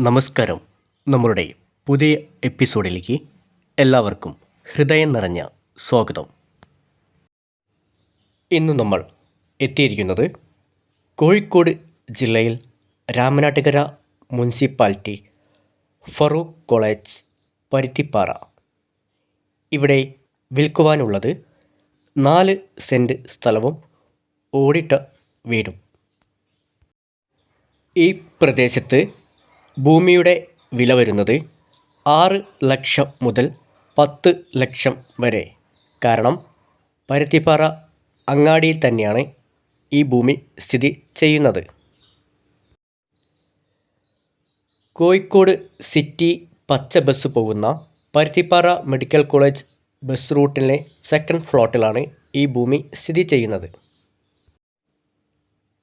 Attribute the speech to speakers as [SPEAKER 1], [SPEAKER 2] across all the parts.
[SPEAKER 1] നമസ്കാരം. നമ്മളുടെ പുതിയ എപ്പിസോഡിലേക്ക് എല്ലാവർക്കും ഹൃദയം നിറഞ്ഞ സ്വാഗതം. ഇന്ന് നമ്മൾ എത്തിയിരിക്കുന്നത് കോഴിക്കോട് ജില്ലയിൽ രാമനാട്ടുകര മുനിസിപ്പാലിറ്റി ഫറൂഖ് കോളേജ് പരുത്തിപ്പാറ. ഇവിടെ വിൽക്കുവാനുള്ളത് നാല് സെന്റ് സ്ഥലവും ഓടിട്ട വീടും. ഈ പ്രദേശത്ത് ഭൂമിയുടെ വില വരുന്നത് ആറ് ലക്ഷം മുതൽ പത്ത് ലക്ഷം വരെ. കാരണം പരുത്തിപ്പാറ അങ്ങാടിയിൽ തന്നെയാണ് ഈ ഭൂമി സ്ഥിതി ചെയ്യുന്നത്. കോഴിക്കോട് സിറ്റി പച്ച ബസ് പോകുന്ന പരുത്തിപ്പാറ മെഡിക്കൽ കോളേജ് ബസ് റൂട്ടിലെ സെക്കൻഡ് ഫ്ലോട്ടിലാണ് ഈ ഭൂമി സ്ഥിതി ചെയ്യുന്നത്.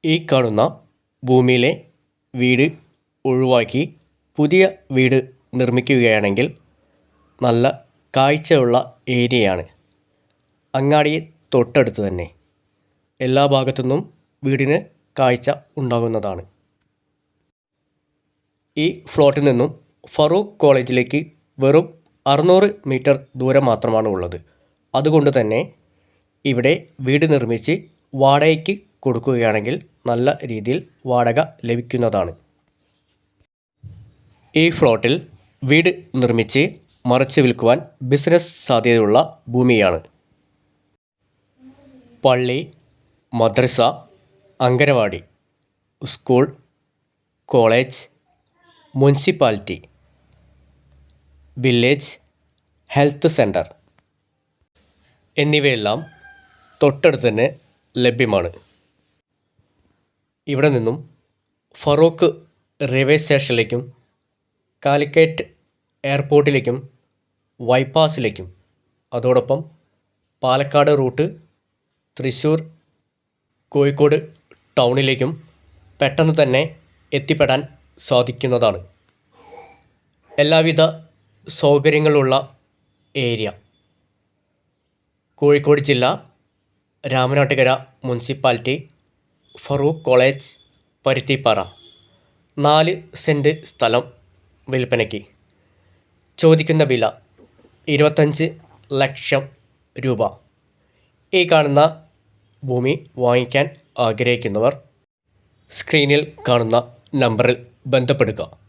[SPEAKER 1] ഈ കാണുന്ന ഭൂമിയിലെ വീട് ഒഴിവാക്കി പുതിയ വീട് നിർമ്മിക്കുകയാണെങ്കിൽ നല്ല കാഴ്ചയുള്ള ഏരിയയാണ്. അങ്ങാടി തൊട്ടടുത്ത് തന്നെ. എല്ലാ ഭാഗത്തു നിന്നും വീടിന് കാഴ്ച ഉണ്ടാകുന്നതാണ്. ഈ ഫ്ലോട്ടിൽ നിന്നും ഫറൂഖ് കോളേജിലേക്ക് വെറും അറുന്നൂറ് മീറ്റർ ദൂരം മാത്രമാണ് ഉള്ളത്. അതുകൊണ്ട് തന്നെ ഇവിടെ വീട് നിർമ്മിച്ച് വാടകയ്ക്ക് കൊടുക്കുകയാണെങ്കിൽ നല്ല രീതിയിൽ വാടക ലഭിക്കുന്നതാണ്. ഈ ഫ്ലോട്ടിൽ വീട് നിർമ്മിച്ച് മറിച്ച് വിൽക്കുവാൻ ബിസിനസ് സാധ്യതയുള്ള ഭൂമിയാണ്. പള്ളി മദ്രസ anganwadi school college municipality village health centre എന്നിവയെല്ലാം തൊട്ടടുത്ത് തന്നെ ലഭ്യമാണ്. ഇവിടെ നിന്നും ഫറൂഖ് റെയിൽവേ സ്റ്റേഷനിലേക്കും കാലിക്കറ്റ് എയർപോർട്ടിലേക്കും വൈപ്പാസിലേക്കും. അതോടൊപ്പം പാലക്കാട് റൂട്ട് തൃശ്ശൂർ കോഴിക്കോട് ടൗണിലേക്കും പെട്ടെന്ന് തന്നെ എത്തിപ്പെടാൻ സാധിക്കുന്നതാണ്. എല്ലാവിധ സൗകര്യങ്ങളുള്ള ഏരിയ. കോഴിക്കോട് ജില്ല രാമനാട്ടുകര മുനിസിപ്പാലിറ്റി ഫറൂഖ് കോളേജ് പരുത്തിപ്പാറ. നാല് സെന്റ് സ്ഥലം വിൽപ്പനയ്ക്ക്. ചോദിക്കുന്ന വില ഇരുപത്തഞ്ച് ലക്ഷം രൂപ. ഈ കാണുന്ന ഭൂമി വാങ്ങിക്കാൻ ആഗ്രഹിക്കുന്നവർ സ്ക്രീനിൽ കാണുന്ന നമ്പറിൽ ബന്ധപ്പെടുക.